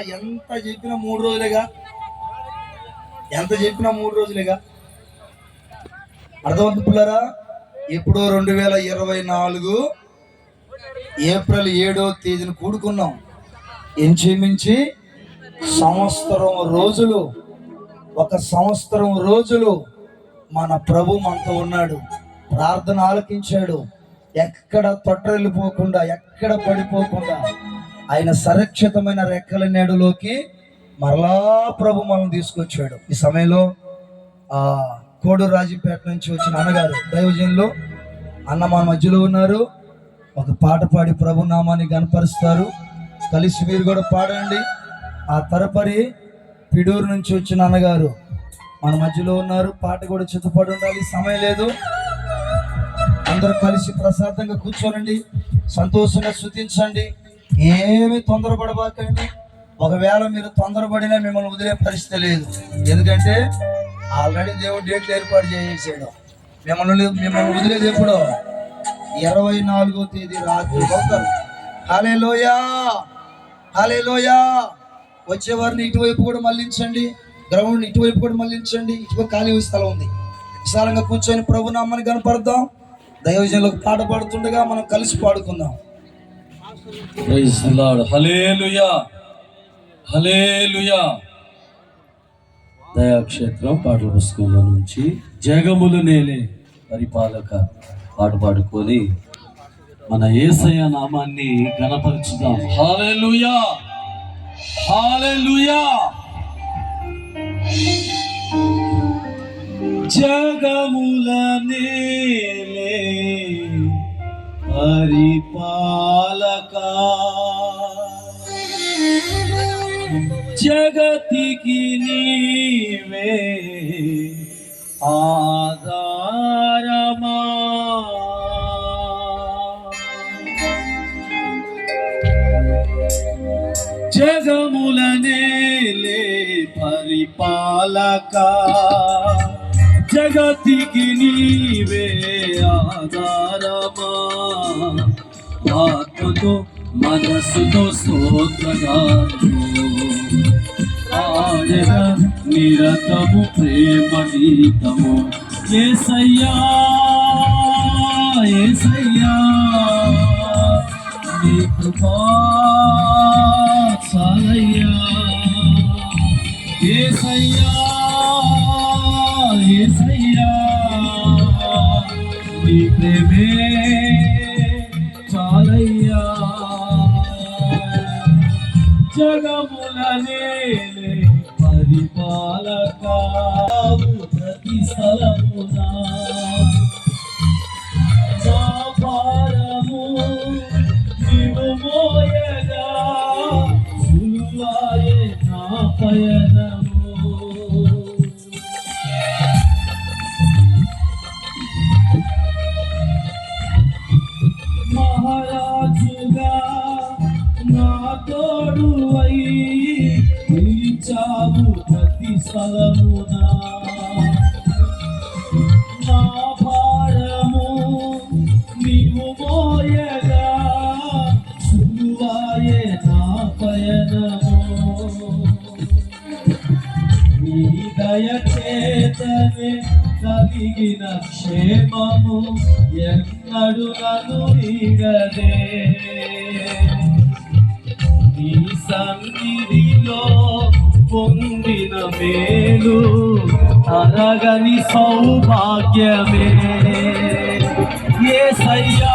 ఎంత చెప్పినా మూడు రోజులేగా? ఎంత చెప్పినా మూడు రోజులేగా? అర్థమవుతుంది పిల్లరా? ఇప్పుడు రెండు వేల ఇరవై నాలుగు ఏప్రిల్ ఏడో తేదీన కూడుకున్నాం. ఇంచుమించి సంవత్సరం రోజులు ఒక సంవత్సరం రోజులు మన ప్రభు మనతో ఉన్నాడు. ప్రార్థన ఆలకించాడు. ఎక్కడ తొట్టరిల్లిపోకుండా ఎక్కడ పడిపోకుండా ఆయన సురక్షితమైన రెక్కల నేడులోకి మరలా ప్రభు మనం తీసుకొచ్చాడు. ఈ సమయంలో ఆ కోడూరు రాజంపేట నుంచి వచ్చిన అన్నగారు దైవజనులు అన్న మన మధ్యలో ఉన్నారు. ఒక పాట పాడి ప్రభు నామాన్ని కనపరుస్తారు కలిసి మీరు కూడా పాడండి. ఆ తరపరి పిడూరు నుంచి వచ్చిన అన్నగారు మన మధ్యలో ఉన్నారు. పాట కూడా చిత్తపడి ఉండాలి సమయం లేదు. అందరూ కలిసి ప్రశాంతంగా కూర్చోనండి. సంతోషంగా శృతించండి ఏమి తొందరపడబాకండి. ఒకవేళ మీరు తొందరపడినా మిమ్మల్ని వదిలే పరిస్థితి లేదు. ఎందుకంటే ఆల్రెడీ దేవుడు డేట్లు ఏర్పాటు చేసేసాడు. మిమ్మల్ని మిమ్మల్ని వదిలేదు ఎప్పుడు? ఇరవై నాలుగో తేదీ రాత్రి హాలే లోయా హలే లోయా వచ్చేవారిని ఇటువైపు కూడా మళ్ళించండి. గ్రౌండ్ ఇటువైపు కూడా మళ్ళించండి. ఇటువైపు ఖాళీ స్థలం ఉంది. విశాలంగా కూర్చొని ప్రభు నామ్మని కనపడదాం దైవజనులకు పాట పాడుతుండగా మనం కలిసి పాడుకుందాం. Praise the Lord. Hallelujah hallelujah. దయాక్షేత్రం పాటల పుస్తకంలో నుంచి జగములు నేలే పరిపాలక పాట పాడుకొని మన ఏసయ నామాన్ని గణపరుచుదాం. హల్లెలూయా. హల్లెలూయా. జగముల నేలే పరిపా జగతికి నీవే ఆధారమా? జగముల పరిపాలక జగతికి నీవే ఆధారమా? ఆత్మతో మనసుతో స్తోత్రగాను ఆడెద నిరతము ప్రేమ గీతము ఏసయ్యా ఏసయ్యా నీ కృపా చాలయ్యా ఏసయ్యా ఏసయ్యా నీ ప్రేమే చాలయ్యా జగముల ప్రతి స్థలమునా నా భారము నీవు మోయగా సులువాయే నా పయనము. మహారాజుగా నా తోడు నిలిచావు ప్రతి స్థలమునా. నీవు సులువాయే నా పయనము నీ దయచేతనే కలిగిన క్షేమము ఎన్నడు నన్ను నీడదే నీ సన్నిధిలో పొందిన మేలు అరగని సౌభాగ్యమే. ఏ సయ్యా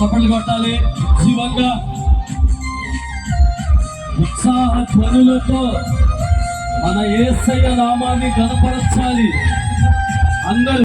చప్పట్లు కొట్టాలి. జీవంగా ఉత్సాహ ధ్వనులతో మన ఏసయ్య నామాన్ని గనపరచాలి అందరూ